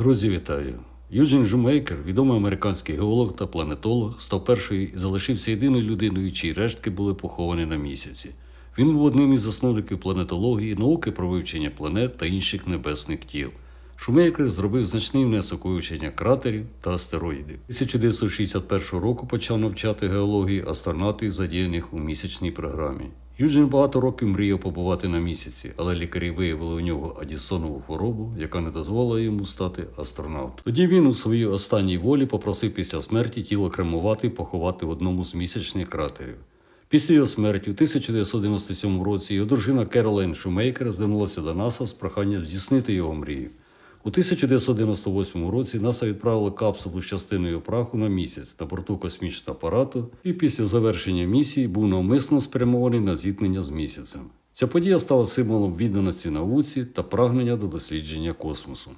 Друзі, вітаю! Юджин Жумейкер, відомий американський геолог та планетолог, став першою і залишився єдиною людиною, чиї рештки були поховані на місяці. Він був одним із засновників планетології, науки про вивчення планет та інших небесних тіл. Шумейкер зробив значний внесок у вивчення кратерів та астероїдів. 1961 року почав навчати геології астронавтів, задіяних у місячній програмі. Юджин багато років мріяв побувати на місяці, але лікарі виявили у нього Адісонову хворобу, яка не дозволила йому стати астронавтом. Тоді він у своїй останній волі попросив після смерті тіло кремувати і поховати в одному з місячних кратерів. Після його смерті у 1997 році його дружина Керолайн Шумейкер звернулася до НАСА з проханням здійснити його мрію. У 1998 році НАСА відправила капсулу з частиною праху на місяць на борту космічного апарату і після завершення місії був навмисно спрямований на зіткнення з місяцем. Ця подія стала символом відданості науці та прагнення до дослідження космосу.